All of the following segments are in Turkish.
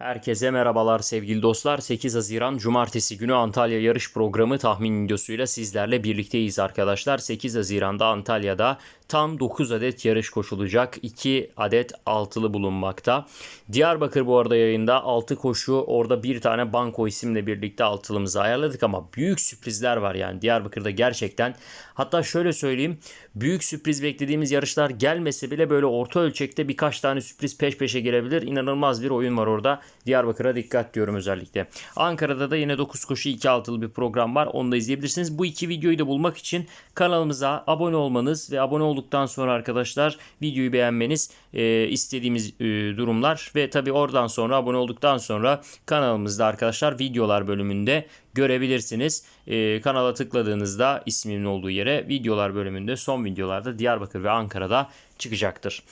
Herkese merhabalar sevgili dostlar. 8 Haziran Cumartesi günü Antalya yarış programı tahmin videosuyla sizlerle birlikteyiz arkadaşlar. 8 Haziran'da Antalya'da tam 9 adet yarış koşulacak. 2 adet altılı bulunmakta. Diyarbakır bu arada yayında 6 koşu orada bir tane banko isimle birlikte altılımızı ayarladık ama büyük sürprizler var yani Diyarbakır'da gerçekten. Hatta şöyle söyleyeyim büyük sürpriz beklediğimiz yarışlar gelmese bile böyle orta ölçekte birkaç tane sürpriz peş peşe gelebilir. İnanılmaz bir oyun var orada. Diyarbakır'a dikkat diyorum özellikle. Ankara'da da yine 9 koşu 2 altılı bir program var. Onu da izleyebilirsiniz. Bu iki videoyu da bulmak için kanalımıza abone olmanız ve abone olduktan sonra arkadaşlar videoyu beğenmeniz e, istediğimiz e, durumlar ve tabi oradan sonra abone olduktan sonra kanalımızda arkadaşlar videolar bölümünde görebilirsiniz. E, kanala tıkladığınızda ismimin olduğu yere videolar bölümünde son videolarda Diyarbakır ve Ankara'da çıkacaktır.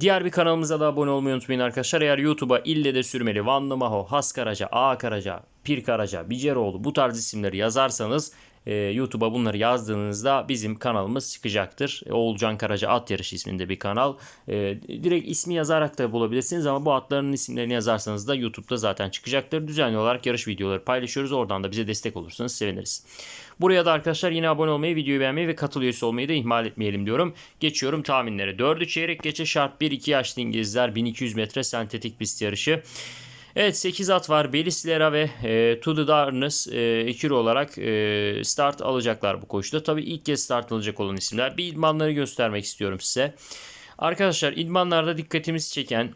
Diğer bir kanalımıza da abone olmayı unutmayın arkadaşlar. Eğer YouTube'a ille de sürmeli Vanlı Maho, Has Karaca, A Karaca, Pir Karaca, Biceroğlu bu tarz isimleri yazarsanız e, YouTube'a bunları yazdığınızda bizim kanalımız çıkacaktır. E, Oğulcan Karaca At Yarışı isminde bir kanal. E, direkt ismi yazarak da bulabilirsiniz ama bu atların isimlerini yazarsanız da YouTube'da zaten çıkacaktır. Düzenli olarak yarış videoları paylaşıyoruz. Oradan da bize destek olursanız seviniriz. Buraya da arkadaşlar yine abone olmayı, videoyu beğenmeyi ve katıl üyesi olmayı da ihmal etmeyelim diyorum. Geçiyorum tahminlere. 4'ü çeyrek geçe şart 1-2 yaşlı İngilizler 1200 metre sentetik pist yarışı. Evet 8 at var. Belislera ve e, To The Darkness e, ikili olarak e, start alacaklar bu koşuda. Tabii ilk kez start alacak olan isimler. Bir idmanları göstermek istiyorum size. Arkadaşlar idmanlarda dikkatimizi çeken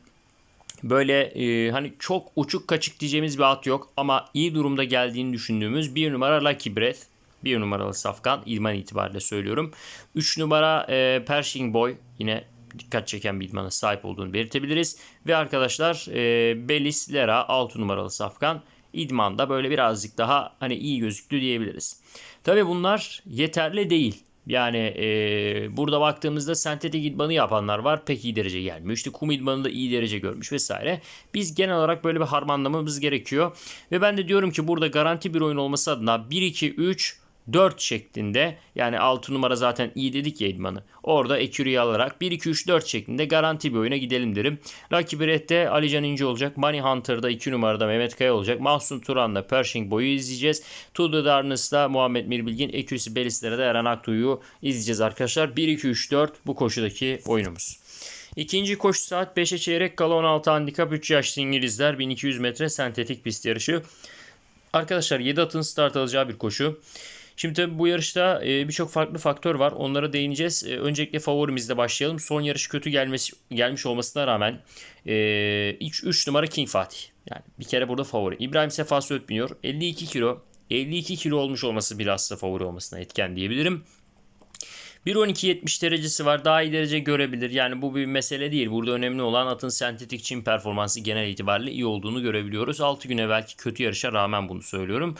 böyle e, hani çok uçuk kaçık diyeceğimiz bir at yok ama iyi durumda geldiğini düşündüğümüz bir numara Lucky Breath. Bir numaralı Safkan idman itibariyle söylüyorum. 3 numara e, Pershing Boy yine dikkat çeken bir idmana sahip olduğunu belirtebiliriz. Ve arkadaşlar e, Belis Lera 6 numaralı Safkan idmanda böyle birazcık daha hani iyi gözüktü diyebiliriz. Tabi bunlar yeterli değil. Yani e, burada baktığımızda sentetik idmanı yapanlar var. Pek iyi derece gelmiyor. İşte kum idmanı da iyi derece görmüş vesaire. Biz genel olarak böyle bir harmanlamamız gerekiyor. Ve ben de diyorum ki burada garanti bir oyun olması adına 1-2-3 4 şeklinde yani 6 numara zaten iyi dedik ya idmanı. Orada ekürüyü alarak 1 2 3 4 şeklinde garanti bir oyuna gidelim derim. Lucky Breath'te Alican İnce olacak. Money Hunter'da 2 numarada Mehmet Kaya olacak. Mahsun Turan'la Pershing Boy'u izleyeceğiz. To the Darkness'da Muhammed Mirbilgin, Ekürisi Belisler'de Eren Aktuğ'u izleyeceğiz arkadaşlar. 1 2 3 4 bu koşudaki oyunumuz. İkinci koşu saat 5'e çeyrek kala 16 handikap 3 yaşlı İngilizler 1200 metre sentetik pist yarışı. Arkadaşlar 7 atın start alacağı bir koşu. Şimdi tabii bu yarışta e, birçok farklı faktör var. Onlara değineceğiz. E, öncelikle favorimizle başlayalım. Son yarış kötü gelmesi gelmiş olmasına rağmen e, 3 numara King Fatih. Yani bir kere burada favori. İbrahim Sefa Söğüt biniyor. 52 kilo. 52 kilo olmuş olması bilhassa favori olmasına etken diyebilirim. 1.12.70 derecesi var. Daha iyi derece görebilir. Yani bu bir mesele değil. Burada önemli olan atın sentetik çim performansı genel itibariyle iyi olduğunu görebiliyoruz. 6 gün evvelki kötü yarışa rağmen bunu söylüyorum.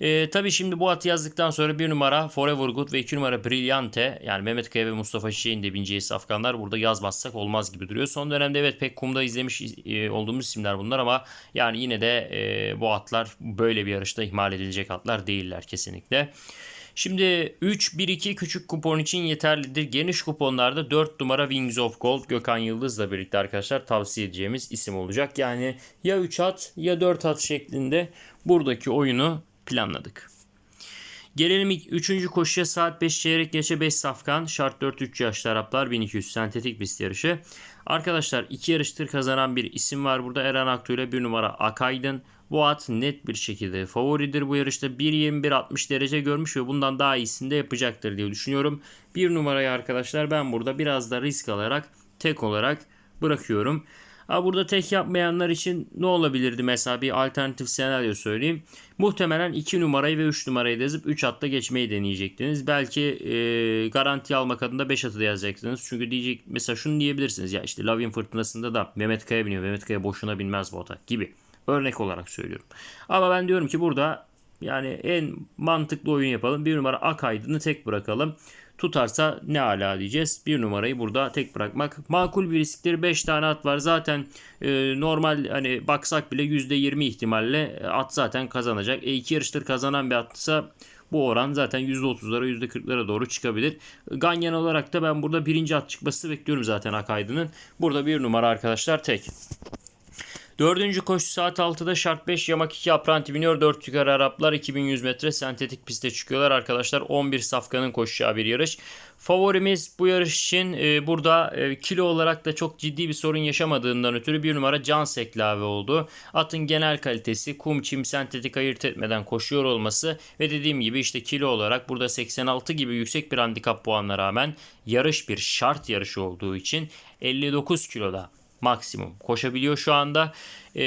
E, tabii şimdi bu atı yazdıktan sonra bir numara Forever Good ve iki numara Brillante yani Mehmet Kaya ve Mustafa Çiçek'in de bineceği safkanlar burada yazmazsak olmaz gibi duruyor. Son dönemde evet pek kumda izlemiş e, olduğumuz isimler bunlar ama yani yine de e, bu atlar böyle bir yarışta ihmal edilecek atlar değiller kesinlikle. Şimdi 3-1-2 küçük kupon için yeterlidir. Geniş kuponlarda 4 numara Wings of Gold Gökhan Yıldız'la birlikte arkadaşlar tavsiye edeceğimiz isim olacak. Yani ya 3 at ya 4 at şeklinde buradaki oyunu planladık. Gelelim 3. koşuya saat 5 çeyrek geçe 5 safkan. Şart 4-3 yaşlı Araplar 1200 sentetik pist yarışı. Arkadaşlar iki yarıştır kazanan bir isim var burada. Eren Aktu ile 1 numara Akaydın. Bu at net bir şekilde favoridir bu yarışta. 1.21-60 derece görmüş ve bundan daha iyisini de yapacaktır diye düşünüyorum. Bir numarayı arkadaşlar ben burada biraz da risk alarak tek olarak bırakıyorum. Ha, burada tek yapmayanlar için ne olabilirdi mesela bir alternatif senaryo söyleyeyim. Muhtemelen 2 numarayı ve 3 numarayı da yazıp 3 hatta geçmeyi deneyecektiniz. Belki e, garanti almak adına 5 atı da yazacaktınız. Çünkü diyecek mesela şunu diyebilirsiniz ya işte Lavin fırtınasında da Mehmet Kaya biniyor. Mehmet Kaya boşuna binmez bu ata gibi. Örnek olarak söylüyorum. Ama ben diyorum ki burada yani en mantıklı oyun yapalım. Bir numara Akaydın'ı tek bırakalım. Tutarsa ne ala diyeceğiz. Bir numarayı burada tek bırakmak. Makul bir riskleri 5 tane at var. Zaten e, normal hani baksak bile %20 ihtimalle at zaten kazanacak. E, iki yarıştır kazanan bir atsa bu oran zaten %30'lara %40'lara doğru çıkabilir. Ganyan olarak da ben burada birinci at çıkması bekliyorum zaten Akaydın'ın. Burada bir numara arkadaşlar tek. Dördüncü koşu saat 6'da şart 5 yamak 2 apranti biniyor. 4 yukarı Araplar 2100 metre sentetik piste çıkıyorlar arkadaşlar. 11 safkanın koşacağı bir yarış. Favorimiz bu yarış için e, burada e, kilo olarak da çok ciddi bir sorun yaşamadığından ötürü bir numara Can Seklavi oldu. Atın genel kalitesi kum çim sentetik ayırt etmeden koşuyor olması ve dediğim gibi işte kilo olarak burada 86 gibi yüksek bir handikap puanına rağmen yarış bir şart yarışı olduğu için 59 kiloda maksimum koşabiliyor şu anda. Ee,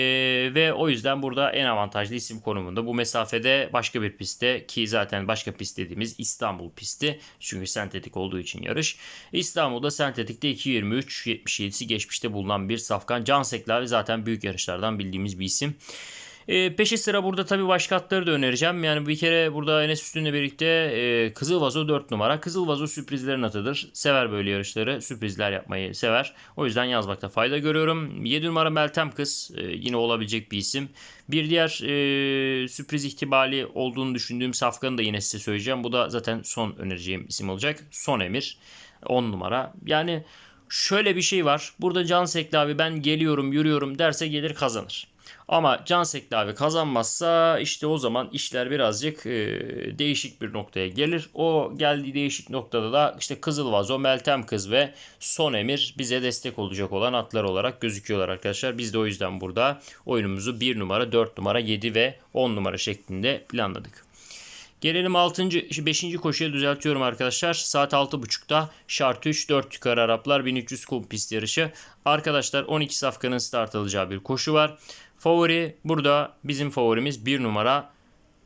ve o yüzden burada en avantajlı isim konumunda. Bu mesafede başka bir pistte ki zaten başka pist dediğimiz İstanbul pisti. Çünkü sentetik olduğu için yarış. İstanbul'da sentetikte 2.23.77'si geçmişte bulunan bir safkan. Can Seklavi zaten büyük yarışlardan bildiğimiz bir isim. E, peşi sıra burada tabii başka atları da önereceğim. Yani bir kere burada Enes Üstün'le birlikte e, Kızıl Vazo 4 numara. Kızıl Vazo sürprizlerin atıdır. Sever böyle yarışları. Sürprizler yapmayı sever. O yüzden yazmakta fayda görüyorum. 7 numara Meltem Kız. E, yine olabilecek bir isim. Bir diğer e, sürpriz ihtimali olduğunu düşündüğüm Safkan'ı da yine size söyleyeceğim. Bu da zaten son önereceğim isim olacak. Son Emir. 10 numara. Yani şöyle bir şey var. Burada Can Sekli abi ben geliyorum yürüyorum derse gelir kazanır. Ama Can Sekli kazanmazsa işte o zaman işler birazcık e, değişik bir noktaya gelir. O geldiği değişik noktada da işte Kızıl Vazo, Meltem Kız ve Son Emir bize destek olacak olan atlar olarak gözüküyorlar arkadaşlar. Biz de o yüzden burada oyunumuzu 1 numara, 4 numara, 7 ve 10 numara şeklinde planladık. Gelelim 6. 5. koşuya düzeltiyorum arkadaşlar. Saat 6.30'da şart 3 4 yukarı Araplar 1300 kum pist yarışı. Arkadaşlar 12 safkanın start alacağı bir koşu var. Favori burada bizim favorimiz 1 numara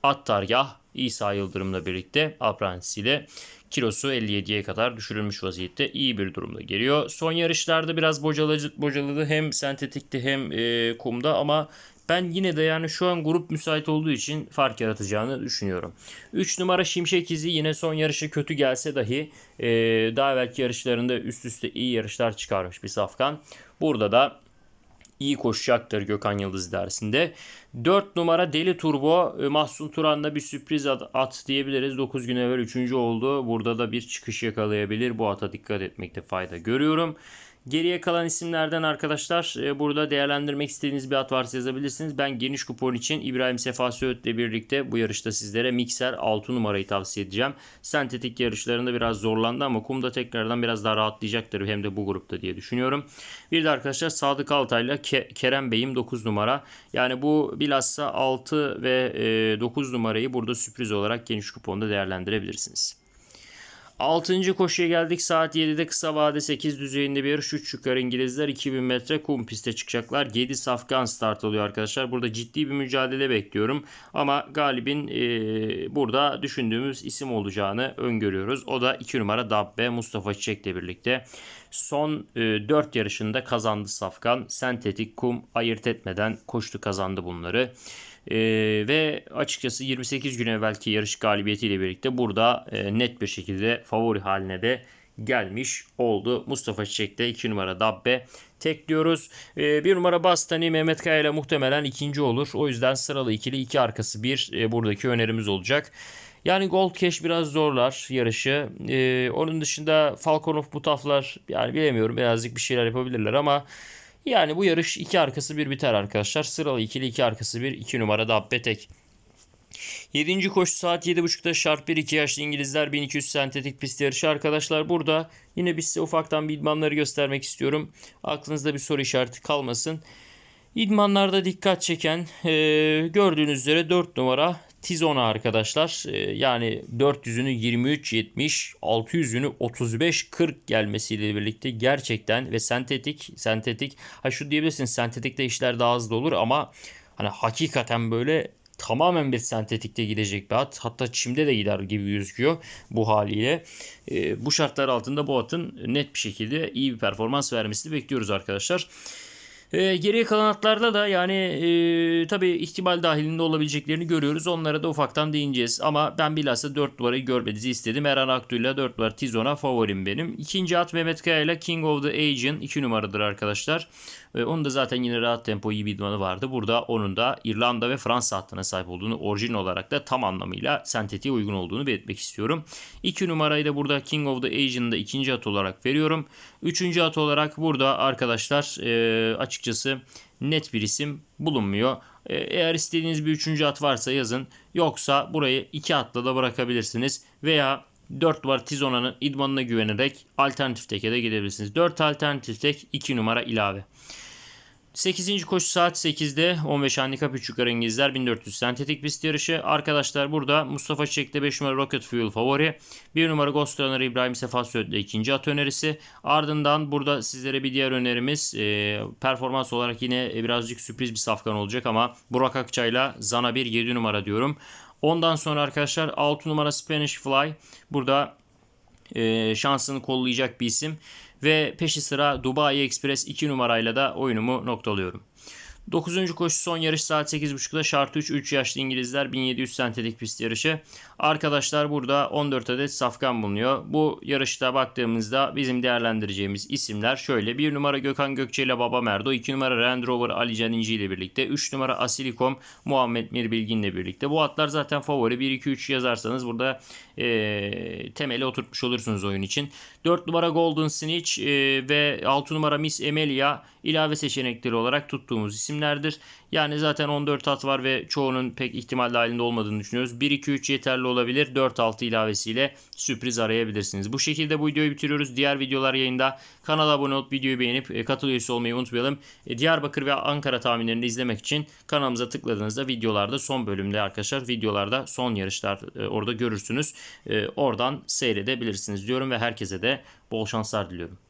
Attargah İsa Yıldırım'la birlikte aprantisiyle kilosu 57'ye kadar düşürülmüş vaziyette iyi bir durumda geliyor. Son yarışlarda biraz bocaladı, bocaladı hem sentetikte hem e, kumda ama ben yine de yani şu an grup müsait olduğu için fark yaratacağını düşünüyorum. 3 numara Şimşek İzi yine son yarışı kötü gelse dahi e, daha belki yarışlarında üst üste iyi yarışlar çıkarmış bir safkan. Burada da iyi koşacaktır Gökhan Yıldız dersinde. 4 numara Deli Turbo e, Mahsun Turan'da bir sürpriz at, at diyebiliriz. 9 gün evvel 3. oldu. Burada da bir çıkış yakalayabilir. Bu ata dikkat etmekte fayda görüyorum. Geriye kalan isimlerden arkadaşlar e, burada değerlendirmek istediğiniz bir at varsa yazabilirsiniz. Ben geniş kupon için İbrahim Sefa Söğüt'le birlikte bu yarışta sizlere Mikser 6 numarayı tavsiye edeceğim. Sentetik yarışlarında biraz zorlandı ama kumda tekrardan biraz daha rahatlayacaktır hem de bu grupta diye düşünüyorum. Bir de arkadaşlar Sadık Altay'la Ke- Kerem Bey'im 9 numara. Yani bu bilhassa 6 ve 9 e, numarayı burada sürpriz olarak geniş kuponda değerlendirebilirsiniz. 6. koşuya geldik. Saat 7'de kısa vade 8 düzeyinde bir yarış. 3 yukarı İngilizler 2000 metre kum piste çıkacaklar. 7 safkan start oluyor arkadaşlar. Burada ciddi bir mücadele bekliyorum. Ama galibin e, burada düşündüğümüz isim olacağını öngörüyoruz. O da 2 numara Dabbe Mustafa Çiçek'le birlikte. Son e, 4 yarışında kazandı safkan. Sentetik kum ayırt etmeden koştu kazandı bunları. E, ve açıkçası 28 gün evvelki yarış galibiyetiyle birlikte burada e, net bir şekilde favori haline de gelmiş oldu. Mustafa Çiçek de 2 numara Dabbe tek diyoruz. E, 1 numara Bastani Mehmet Kaya ile muhtemelen ikinci olur. O yüzden sıralı ikili iki arkası bir e, buradaki önerimiz olacak. Yani Gold Cash biraz zorlar yarışı. Ee, onun dışında Falcon of Mutaflar yani bilemiyorum birazcık bir şeyler yapabilirler ama yani bu yarış iki arkası bir biter arkadaşlar. Sıralı ikili iki arkası bir iki numarada Abbetek. 7. koşu saat 7.30'da şart 1 2 yaşlı İngilizler 1200 sentetik pist yarışı arkadaşlar. Burada yine bir size ufaktan bir idmanları göstermek istiyorum. Aklınızda bir soru işareti kalmasın. İdmanlarda dikkat çeken e, gördüğünüz üzere 4 numara Tizona arkadaşlar. E, yani 400'ünü 23.70, 600'ünü 35.40 gelmesiyle birlikte gerçekten ve sentetik sentetik ha şu diyebilirsin sentetikte işler daha hızlı olur ama hani hakikaten böyle tamamen bir sentetikte gidecek bir at. Hatta çimde de gider gibi gözüküyor bu haliyle. E, bu şartlar altında bu atın net bir şekilde iyi bir performans vermesini bekliyoruz arkadaşlar. E, geriye kalan atlarda da yani e, tabii ihtimal dahilinde olabileceklerini görüyoruz. Onlara da ufaktan değineceğiz. Ama ben bilhassa 4 numarayı görmenizi istedim. Erhan Aktu'yla 4 numara Tizon'a favorim benim. İkinci at Mehmet Kaya ile King of the Asian 2 numaradır arkadaşlar. E, onun da zaten yine rahat tempo iyi bir idmanı vardı. Burada onun da İrlanda ve Fransa hattına sahip olduğunu orijin olarak da tam anlamıyla sentetiğe uygun olduğunu belirtmek istiyorum. 2 numarayı da burada King of the Asian'da ikinci at olarak veriyorum. Üçüncü at olarak burada arkadaşlar e, açıkçası net bir isim bulunmuyor. E, Eğer istediğiniz bir üçüncü at varsa yazın. Yoksa burayı iki atla da bırakabilirsiniz. Veya 4 numara Tizona'nın idmanına güvenerek alternatif teke de gidebilirsiniz. 4 alternatif tek 2 numara ilave. 8. koşu saat 8'de 15 handikap 3 yukarı İngilizler 1400 sentetik pist yarışı. Arkadaşlar burada Mustafa Çiçek'te 5 numara Rocket Fuel favori. 1 numara Ghost Runner İbrahim Sefa Söğüt'le ikinci at önerisi. Ardından burada sizlere bir diğer önerimiz e, performans olarak yine birazcık sürpriz bir safkan olacak ama Burak Akçay'la Zana 1 7 numara diyorum. Ondan sonra arkadaşlar 6 numara Spanish Fly. Burada e, şansını kollayacak bir isim. Ve peşi sıra Dubai Express 2 numarayla da oyunumu noktalıyorum. 9. koşu son yarış saat 8.30'da şart 3 3 yaşlı İngilizler 1700 sentetik pist yarışı. Arkadaşlar burada 14 adet safkan bulunuyor. Bu yarışta baktığımızda bizim değerlendireceğimiz isimler şöyle. 1 numara Gökhan Gökçe ile Baba Merdo, 2 numara Land Rover Ali Can İnci ile birlikte, 3 numara Asilikom Muhammed Mir Bilgin ile birlikte. Bu atlar zaten favori. 1 2 3 yazarsanız burada e, temeli oturtmuş olursunuz oyun için. 4 numara Golden Snitch e, ve 6 numara Miss Emilia ilave seçenekleri olarak tuttuğumuz isimlerdir. Yani zaten 14 at var ve çoğunun pek ihtimal dahilinde olmadığını düşünüyoruz. 1-2-3 yeterli olabilir. 4-6 ilavesiyle sürpriz arayabilirsiniz. Bu şekilde bu videoyu bitiriyoruz. Diğer videolar yayında. Kanala abone olup videoyu beğenip e, katıl üyesi olmayı unutmayalım. E, Diyarbakır ve Ankara tahminlerini izlemek için kanalımıza tıkladığınızda videolarda son bölümde arkadaşlar videolarda son yarışlar e, orada görürsünüz. Oradan seyredebilirsiniz diyorum ve herkese de bol şanslar diliyorum.